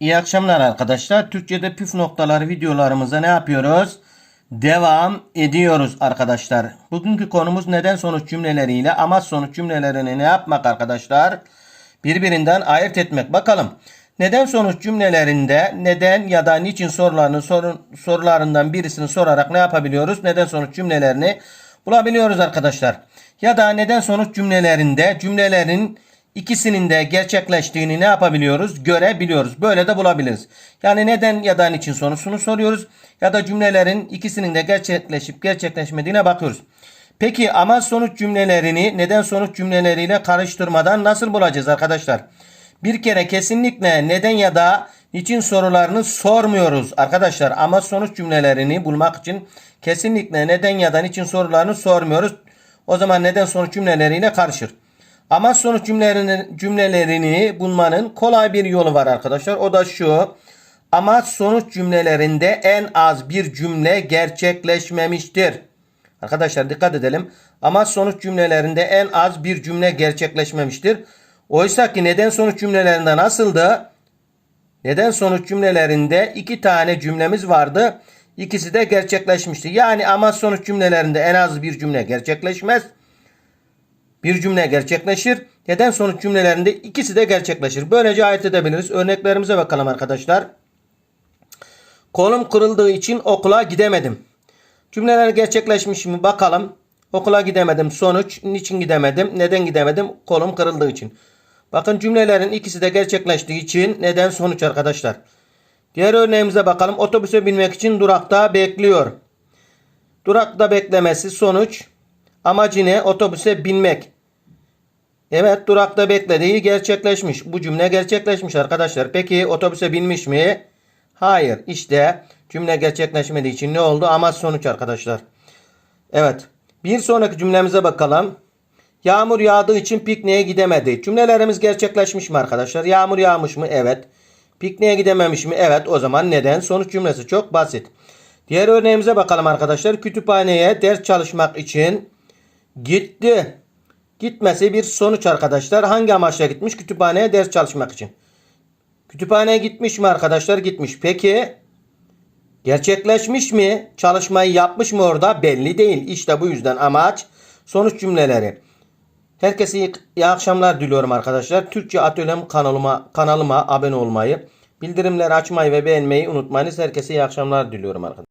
İyi akşamlar arkadaşlar. Türkçe'de püf noktaları videolarımıza ne yapıyoruz? Devam ediyoruz arkadaşlar. Bugünkü konumuz neden sonuç cümleleriyle amaç sonuç cümlelerini ne yapmak arkadaşlar? Birbirinden ayırt etmek. Bakalım. Neden sonuç cümlelerinde neden ya da niçin sorularının sorun, sorularından birisini sorarak ne yapabiliyoruz? Neden sonuç cümlelerini bulabiliyoruz arkadaşlar. Ya da neden sonuç cümlelerinde cümlelerin ikisinin de gerçekleştiğini ne yapabiliyoruz? Görebiliyoruz. Böyle de bulabiliriz. Yani neden ya da niçin sorusunu soruyoruz. Ya da cümlelerin ikisinin de gerçekleşip gerçekleşmediğine bakıyoruz. Peki amaç sonuç cümlelerini neden sonuç cümleleriyle karıştırmadan nasıl bulacağız arkadaşlar? Bir kere kesinlikle neden ya da niçin sorularını sormuyoruz arkadaşlar. Amaç sonuç cümlelerini bulmak için kesinlikle neden ya da niçin sorularını sormuyoruz. O zaman neden sonuç cümleleriyle karışır. Amaç sonuç cümlelerini, cümlelerini bulmanın kolay bir yolu var arkadaşlar. O da şu. Amaç sonuç cümlelerinde en az bir cümle gerçekleşmemiştir. Arkadaşlar dikkat edelim. Amaç sonuç cümlelerinde en az bir cümle gerçekleşmemiştir. Oysa ki neden sonuç cümlelerinde nasıldı? Neden sonuç cümlelerinde iki tane cümlemiz vardı. İkisi de gerçekleşmişti. Yani amaç sonuç cümlelerinde en az bir cümle gerçekleşmez. Bir cümle gerçekleşir. Neden sonuç cümlelerinde ikisi de gerçekleşir. Böylece ayırt edebiliriz. Örneklerimize bakalım arkadaşlar. Kolum kırıldığı için okula gidemedim. Cümleler gerçekleşmiş mi bakalım. Okula gidemedim. Sonuç niçin gidemedim? Neden gidemedim? Kolum kırıldığı için. Bakın cümlelerin ikisi de gerçekleştiği için neden sonuç arkadaşlar. Diğer örneğimize bakalım. Otobüse binmek için durakta bekliyor. Durakta beklemesi sonuç. Amacı ne? Otobüse binmek. Evet durakta beklediği gerçekleşmiş. Bu cümle gerçekleşmiş arkadaşlar. Peki otobüse binmiş mi? Hayır. İşte cümle gerçekleşmediği için ne oldu? Amaç sonuç arkadaşlar. Evet. Bir sonraki cümlemize bakalım. Yağmur yağdığı için pikniğe gidemedi. Cümlelerimiz gerçekleşmiş mi arkadaşlar? Yağmur yağmış mı? Evet. Pikniğe gidememiş mi? Evet. O zaman neden? Sonuç cümlesi çok basit. Diğer örneğimize bakalım arkadaşlar. Kütüphaneye ders çalışmak için gitti. Gitmesi bir sonuç arkadaşlar. Hangi amaçla gitmiş? Kütüphaneye ders çalışmak için. Kütüphaneye gitmiş mi arkadaşlar? Gitmiş. Peki gerçekleşmiş mi? Çalışmayı yapmış mı orada? Belli değil. İşte bu yüzden amaç sonuç cümleleri. Herkese iyi, iyi akşamlar diliyorum arkadaşlar. Türkçe Atölyem kanalıma kanalıma abone olmayı, bildirimleri açmayı ve beğenmeyi unutmayınız. Herkese iyi akşamlar diliyorum arkadaşlar.